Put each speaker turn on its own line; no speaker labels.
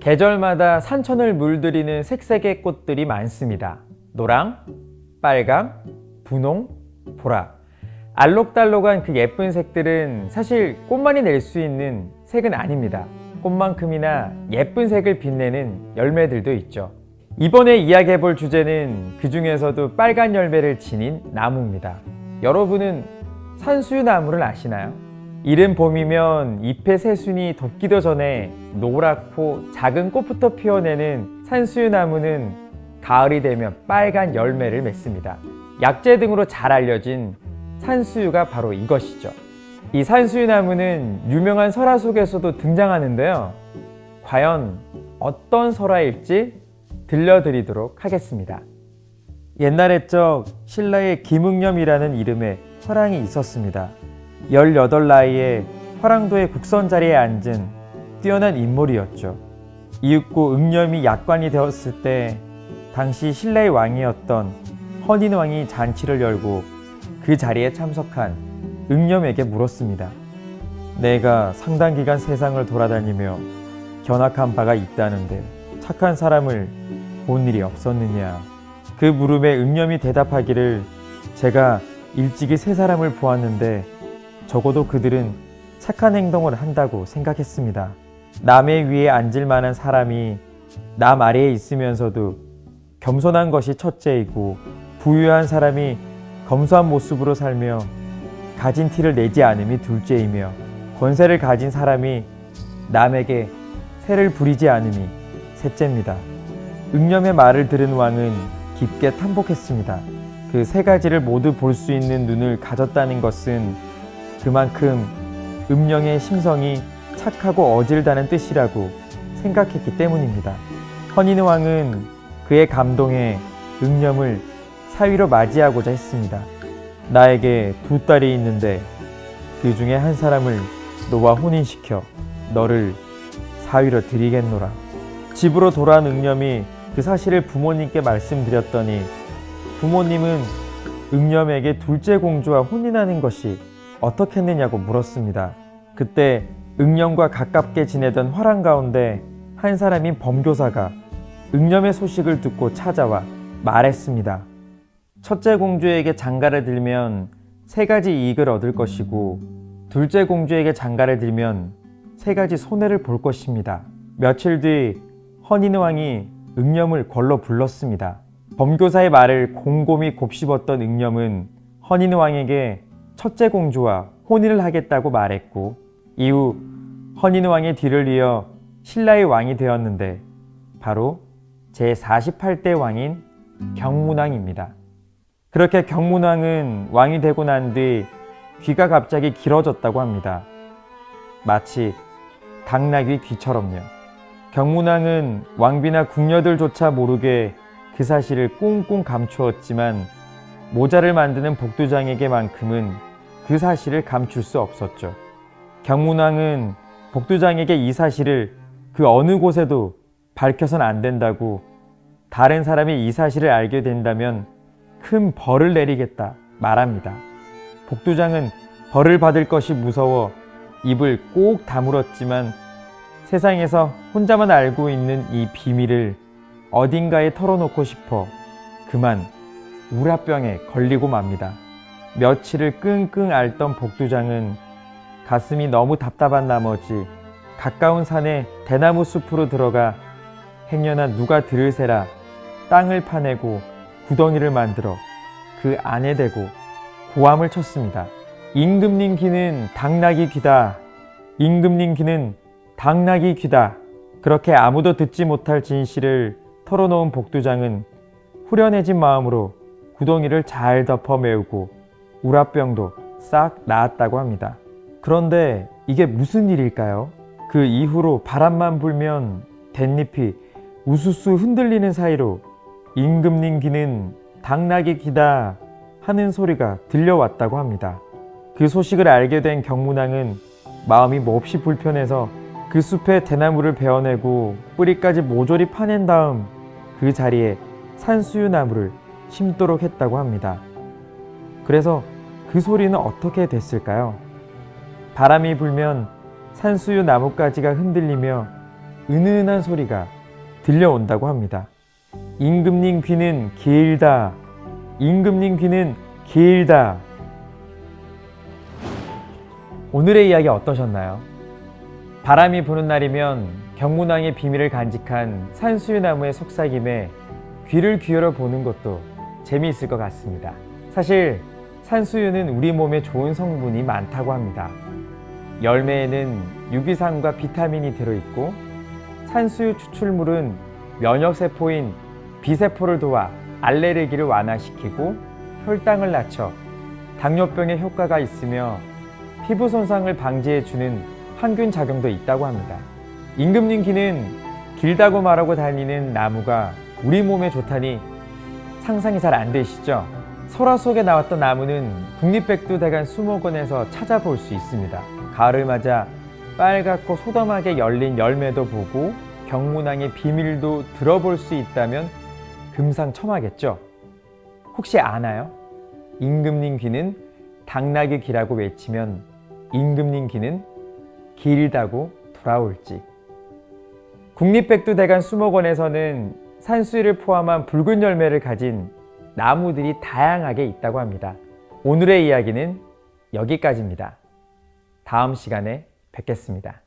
계절마다 산천을 물들이는 색색의 꽃들이 많습니다. 노랑, 빨강, 분홍, 보라. 알록달록한 그 예쁜 색들은 사실 꽃만이 낼 수 있는 색은 아닙니다. 꽃만큼이나 예쁜 색을 빛내는 열매들도 있죠. 이번에 이야기해 볼 주제는 그 중에서도 빨간 열매를 지닌 나무입니다. 여러분은 산수유 나무를 아시나요? 이른 봄이면 잎의 새순이 돋기도 전에 노랗고 작은 꽃부터 피어내는 산수유 나무는 가을이 되면 빨간 열매를 맺습니다. 약재 등으로 잘 알려진 산수유가 바로 이것이죠. 이 산수유 나무는 유명한 설화 속에서도 등장하는데요. 과연 어떤 설화일지 들려드리도록 하겠습니다. 옛날 적 신라의 김응념이라는 이름의 화랑이 있었습니다. 18 나이에 화랑도의 국선 자리에 앉은 뛰어난 인물이었죠. 이윽고 응념이 약관이 되었을 때 당시 신라의 왕이었던 헌인 왕이 잔치를 열고 그 자리에 참석한 응념에게 물었습니다. 내가 상당 기간 세상을 돌아다니며 견학한 바가 있다는데 착한 사람을 본 일이 없었느냐. 그 물음에 응념이 대답하기를 제가 일찍이 세 사람을 보았는데 적어도 그들은 착한 행동을 한다고 생각했습니다. 남의 위에 앉을 만한 사람이 남 아래에 있으면서도 겸손한 것이 첫째이고 부유한 사람이 검소한 모습으로 살며 가진 티를 내지 않음이 둘째이며 권세를 가진 사람이 남에게 세를 부리지 않음이 셋째입니다. 응념의 말을 들은 왕은 깊게 탐복했습니다. 그 세 가지를 모두 볼 수 있는 눈을 가졌다는 것은 그만큼 음령의 심성이 착하고 어질다는 뜻이라고 생각했기 때문입니다. 헌인 왕은 그의 감동에 응념을 사위로 맞이하고자 했습니다. 나에게 두 딸이 있는데 그 중에 한 사람을 너와 혼인시켜 너를 사위로 드리겠노라. 집으로 돌아온 응념이 그 사실을 부모님께 말씀드렸더니 부모님은 응념에게 둘째 공주와 혼인하는 것이 어떻겠느냐고 물었습니다. 그때 응념과 가깝게 지내던 화랑 가운데 한 사람인 범교사가 응념의 소식을 듣고 찾아와 말했습니다. 첫째 공주에게 장가를 들면 세 가지 이익을 얻을 것이고 둘째 공주에게 장가를 들면 세 가지 손해를 볼 것입니다. 며칠 뒤 헌인 왕이 응념을 걸러 불렀습니다. 범교사의 말을 곰곰이 곱씹었던 응념은 헌인 왕에게 첫째 공주와 혼인을 하겠다고 말했고 이후 헌인 왕의 뒤를 이어 신라의 왕이 되었는데 바로 제 48대 왕인 경문왕입니다. 그렇게 경문왕은 왕이 되고 난 뒤 귀가 갑자기 길어졌다고 합니다. 마치 당나귀 귀처럼요. 경문왕은 왕비나 궁녀들조차 모르게 그 사실을 꽁꽁 감추었지만 모자를 만드는 복두장에게만큼은 그 사실을 감출 수 없었죠. 경문왕은 복두장에게 이 사실을 그 어느 곳에도 밝혀선 안 된다고 다른 사람이 이 사실을 알게 된다면 큰 벌을 내리겠다 말합니다. 복두장은 벌을 받을 것이 무서워 입을 꼭 다물었지만 세상에서 혼자만 알고 있는 이 비밀을 어딘가에 털어놓고 싶어 그만 우라병에 걸리고 맙니다. 며칠을 끙끙 앓던 복두장은 가슴이 너무 답답한 나머지 가까운 산에 대나무 숲으로 들어가 행여나 누가 들으세라 땅을 파내고 구덩이를 만들어 그 안에 대고 고함을 쳤습니다. 임금님 귀는 당나귀 귀다. 임금님 귀는 당나귀 귀다. 그렇게 아무도 듣지 못할 진실을 털어놓은 복두장은 후련해진 마음으로 구덩이를 잘 덮어 메우고 우라병도 싹 나았다고 합니다. 그런데 이게 무슨 일일까요? 그 이후로 바람만 불면 댄잎이 우수수 흔들리는 사이로 임금님 귀는 당나귀 귀다 하는 소리가 들려왔다고 합니다. 그 소식을 알게 된 경문왕은 마음이 몹시 불편해서 그 숲에 대나무를 베어내고 뿌리까지 모조리 파낸 다음 그 자리에 산수유 나무를 심도록 했다고 합니다. 그래서 그 소리는 어떻게 됐을까요? 바람이 불면 산수유 나뭇가지가 흔들리며 은은한 소리가 들려온다고 합니다. 임금님 귀는 길다. 임금님 귀는 길다. 오늘의 이야기 어떠셨나요? 바람이 부는 날이면 경문왕의 비밀을 간직한 산수유나무의 속삭임에 귀를 기울여 보는 것도 재미있을 것 같습니다. 사실 산수유는 우리 몸에 좋은 성분이 많다고 합니다. 열매에는 유기산과 비타민이 들어있고 산수유 추출물은 면역세포인 비세포를 도와 알레르기를 완화시키고 혈당을 낮춰 당뇨병에 효과가 있으며 피부 손상을 방지해주는 항균 작용도 있다고 합니다. 임금님 귀는 길다고 말하고 다니는 나무가 우리 몸에 좋다니 상상이 잘 안 되시죠? 설화 속에 나왔던 나무는 국립백두 대간 수목원에서 찾아볼 수 있습니다. 가을을 맞아 빨갛고 소담하게 열린 열매도 보고 경문왕의 비밀도 들어볼 수 있다면 금상첨화겠죠? 혹시 아나요? 임금님 귀는 당나귀 귀라고 외치면 임금님 귀는 길다고 돌아올지. 국립백두대간 수목원에서는 산수유를 포함한 붉은 열매를 가진 나무들이 다양하게 있다고 합니다. 오늘의 이야기는 여기까지입니다. 다음 시간에 뵙겠습니다.